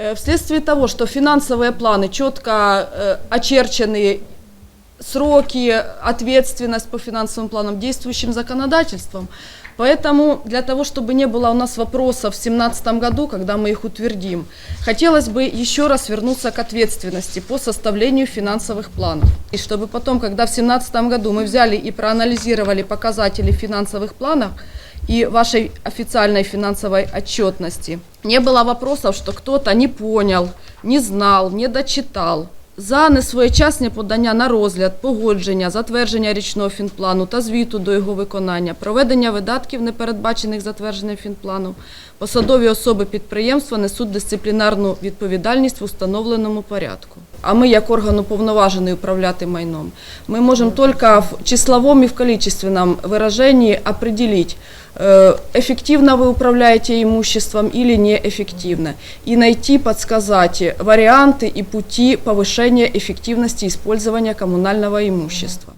Э, Вследствие того, что финансовые планы четко э, очерчены, сроки, ответственность по финансовым планам действующим законодательством, поэтому для того, чтобы не было у нас вопросов в 2017 году, когда мы их утвердим, хотелось бы еще раз вернуться к ответственности по составлению финансовых планов. И чтобы потом, когда в 2017 году мы взяли и проанализировали показатели финансовых планов, и вашей официальной финансовой отчетности. Не было вопросов, что кто-то не понял, не знал, не дочитал. За несвоєчасне подання на розгляд, погодження, затвердження річного фінплану та звіту до його виконання, проведення видатків, не передбачених затвердженим фінпланом, посадові особи підприємства несуть дисциплінарну відповідальність в установленому порядку А ми, як орган уповноважений управляти майном, мы можем только в числовом и в количественном выражении определить, э, эффективно вы управляете имуществом или неэффективно, и найти, подсказать варианты и пути повышения эффективности использования коммунального имущества.